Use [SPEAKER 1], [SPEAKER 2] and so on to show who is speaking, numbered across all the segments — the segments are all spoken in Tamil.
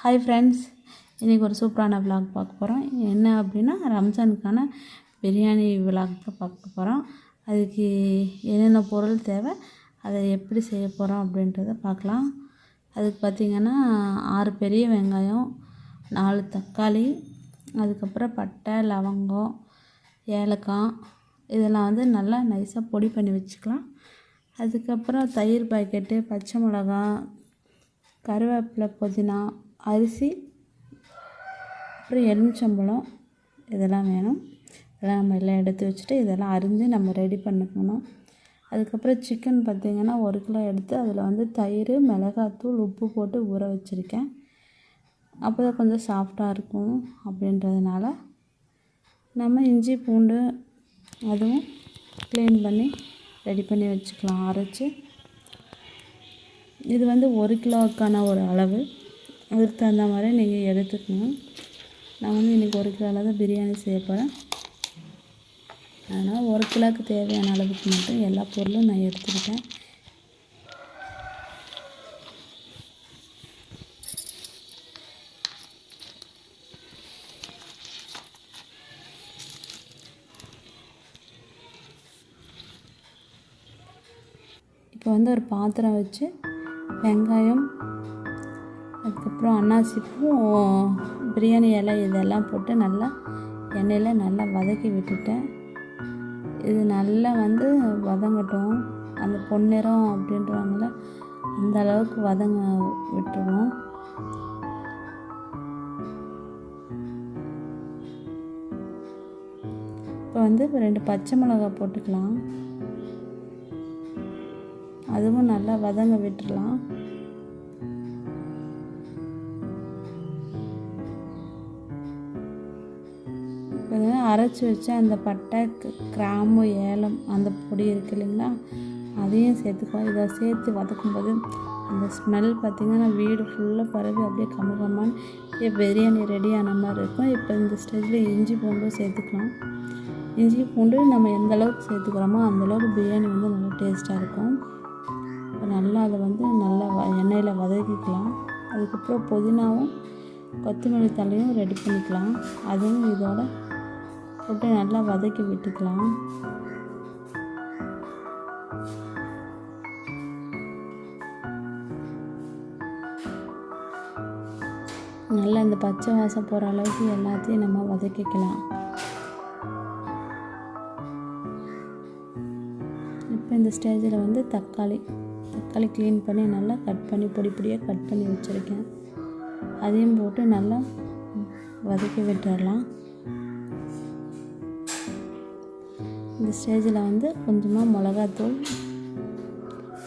[SPEAKER 1] ஹாய் ஃப்ரெண்ட்ஸ் இன்றைக்கி ஒரு சூப்பரான விலாக் பார்க்க போகிறோம் என்ன அப்படின்னா ரம்ஜானுக்கான பிரியாணி விலாக் தான் பார்க்க போகிறோம் அதுக்கு என்னென்ன பொருள் தேவை அதை எப்படி செய்ய போகிறோம் அப்படின்றத பார்க்கலாம். அதுக்கு பார்த்திங்கன்னா ஆறு பெரிய வெங்காயம் நாலு தக்காளி அதுக்கப்புறம் பட்டை லவங்கம் ஏலக்காய் இதெல்லாம் வந்து நல்லா நைஸாக பொடி பண்ணி வச்சுக்கலாம். அதுக்கப்புறம் தயிர் பாக்கெட்டு பச்சை மிளகா கருவேப்பிலை புதினா அரிசி அப்புறம் எலுமிச்சம்பழம் இதெல்லாம் வேணும். இதெல்லாம் நம்ம எல்லாம் எடுத்து வச்சுட்டு இதெல்லாம் அரிஞ்சு நம்ம ரெடி பண்ணிக்கணும். அதுக்கப்புறம் சிக்கன் பார்த்திங்கன்னா ஒரு கிலோ எடுத்து அதில் வந்து தயிர் மிளகாத்தூள் உப்பு போட்டு ஊற வச்சுருக்கேன். அப்போ தான் கொஞ்சம் சாஃப்டாக இருக்கும் அப்படின்றதுனால நம்ம இஞ்சி பூண்டு அதுவும் க்ளீன் பண்ணி ரெடி பண்ணி வச்சுக்கலாம் அரைச்சி. இது வந்து ஒரு கிலோவுக்கான ஒரு அளவு. அதுக்கு தகுந்த மாதிரி நீங்கள் எடுத்துக்கணும். நான் வந்து இன்றைக்கி ஒரு கிலோ அளவு பிரியாணி செய்ய போகிறேன் அதனால் ஒரு கிலோவுக்கு தேவையான அளவுக்கு மட்டும் எல்லா பொருளும் நான் எடுத்துக்கிட்டேன். இப்போ வந்து ஒரு பாத்திரம் வச்சு வெங்காயம் அதுக்கப்புறம் அன்னாசிப்பூம் பிரியாணி இலை இதெல்லாம் போட்டு நல்லா எண்ணெயில் நல்லா வதக்கி விட்டுட்டேன். இது நல்லா வந்து வதங்கட்டும். அந்த பொன்னிறம் அப்படின்றவங்கள அந்த அளவுக்கு வதங்க விட்டுருவோம். இப்போ வந்து ரெண்டு பச்சை மிளகா போட்டுக்கலாம். அதுவும் நல்லா வதங்க விட்டுடலாம். அரைச்சி வச்ச அந்த பட்டை கிராம்பு ஏலம் அந்த பொடி இருக்கு இல்லைங்களா? அதையும் சேர்த்துக்குவோம். இதை சேர்த்து வதக்கும்போது அந்த ஸ்மெல் பார்த்திங்கன்னா வீடு ஃபுல்லாக பரவி அப்படியே கம்ம கம்மான்னு பிரியாணி ரெடி ஆன மாதிரி இருக்கும். இப்போ இந்த ஸ்டேஜில் இஞ்சி பூண்டும் சேர்த்துக்கலாம். இஞ்சி பூண்டு நம்ம எந்த அளவுக்கு சேர்த்துக்கிறோமோ அந்தளவுக்கு பிரியாணி வந்து நல்லா டேஸ்ட்டாக இருக்கும். இப்போ நல்லா அதை வந்து நல்லா எண்ணெயில் வதக்கிக்கலாம். அதுக்கப்புறம் புதினாவும் கொத்தமல்லி தலையும் ரெடி பண்ணிக்கலாம். அதுவும் இதோட போட்டு நல்லா வதக்கி விட்டுக்கலாம். நல்லா இந்த பச்சை வாசம் போகிற அளவுக்கு எல்லாத்தையும் நம்ம வதக்கிக்கலாம். இப்போ இந்த ஸ்டேஜில் வந்து தக்காளி தக்காளி க்ளீன் பண்ணி நல்லா கட் பண்ணி பொடி பொடியாக கட் பண்ணி வச்சுருக்கேன். அதையும் போட்டு நல்லா வதக்கி விட்டுடலாம் இந்த ஸ்டேஜில் வந்து கொஞ்சமாக மிளகாத்தூள்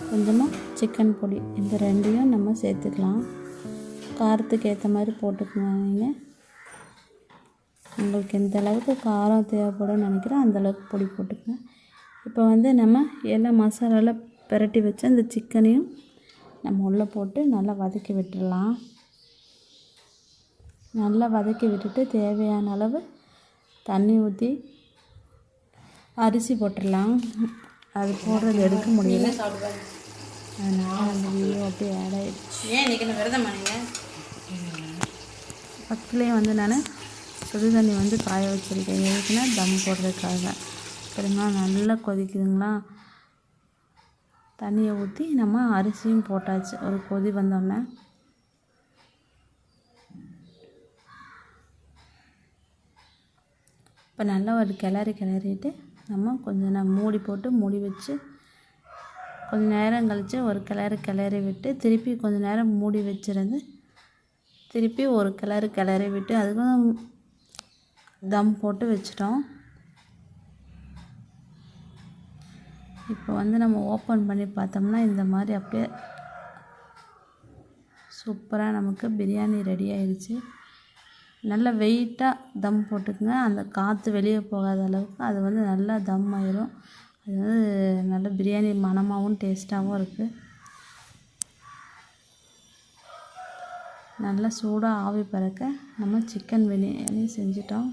[SPEAKER 1] கொஞ்சமாக சிக்கன் பொடி இந்த ரெண்டையும் நம்ம சேர்த்துக்கலாம். காரத்துக்கு ஏற்ற மாதிரி போட்டுக்கோங்க நீங்கள் உங்களுக்கு எந்த அளவுக்கு காரம் தேவைப்படும் நினைக்கிறேன் அந்தளவுக்கு பொடி போட்டுக்கோங்க. இப்போ வந்து நம்ம எல்லா மசாலாவில் பிரட்டி வச்சு அந்த சிக்கனையும் நம்ம உள்ளே போட்டு நல்லா வதக்கி விட்டுடலாம். நல்லா வதக்கி விட்டுட்டு தேவையான அளவு தண்ணி ஊற்றி அரிசி போட்டுடலாம். அது போடுறது எடுக்க முடியல. அதனால் அந்த வீடியோ அப்படியே ஆட் ஆகிடுச்சு
[SPEAKER 2] ஏன்
[SPEAKER 1] பக்கத்துலேயே வந்து நான் சுடு தண்ணி வந்து காய வச்சுருக்கேன். எதுக்குன்னா தம் போடுறதுக்காக. சரிங்களா நல்லா கொதிக்குதுங்களா? தண்ணியை ஊற்றி நம்ம அரிசியும் போட்டாச்சு. ஒரு கொதி வந்தோடனே இப்போ நல்லா ஒரு கிளறி கிளறிட்டு நம்ம கொஞ்சம் நேரம் மூடி போட்டு மூடி வச்சு கொஞ்சம் நேரம் கழித்து ஒரு கிளறு கிளறி விட்டு திருப்பி கொஞ்சம் நேரம் மூடி வச்சுருந்து திருப்பி ஒரு கிளறு கிளறி விட்டு அதுக்கும் தம் போட்டு வச்சிட்டோம். இப்போ வந்து நம்ம ஓப்பன் பண்ணி பார்த்தோம்னா இந்த மாதிரி அப்படியே சூப்பராக நமக்கு பிரியாணி ரெடி ஆயிடுச்சு நல்லா வெயிட்டாக தம் போட்டுக்குங்க. அந்த காற்று வெளியே போகாத அளவுக்கு அது வந்து நல்லா தம் ஆயிரும். அது வந்து நல்ல பிரியாணி மணமாகவும் டேஸ்ட்டாகவும் இருக்குது நல்லா சூடாக ஆவி பறக்க நம்ம சிக்கன் பிரியாணி செஞ்சிட்டோம்.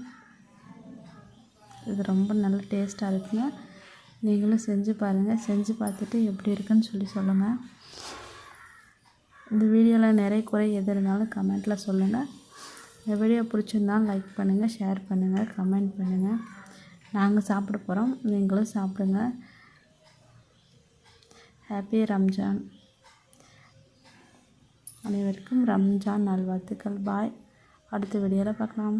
[SPEAKER 1] இது ரொம்ப நல்ல டேஸ்ட்டாக இருக்குங்க. நீங்களும் செஞ்சு பாருங்கள் செஞ்சு பார்த்துட்டு எப்படி இருக்குன்னு சொல்லி சொல்லுங்கள் இந்த வீடியோவில் நிறைய குறை எது இருந்தாலும் கமெண்ட்டில் சொல்லுங்கள் இந்த வீடியோ பிடிச்சிருந்தாலும் லைக் பண்ணுங்கள் ஷேர் பண்ணுங்கள் கமெண்ட் பண்ணுங்கள் நாங்கள் சாப்பிட போகிறோம் நீங்களும் சாப்பிடுங்க. ஹாப்பி ரம்ஜான் அனைவருக்கும் ரம்ஜான் நல்வாழ்த்துக்கள். பாய் அடுத்த வீடியோவில் பார்க்கலாம்.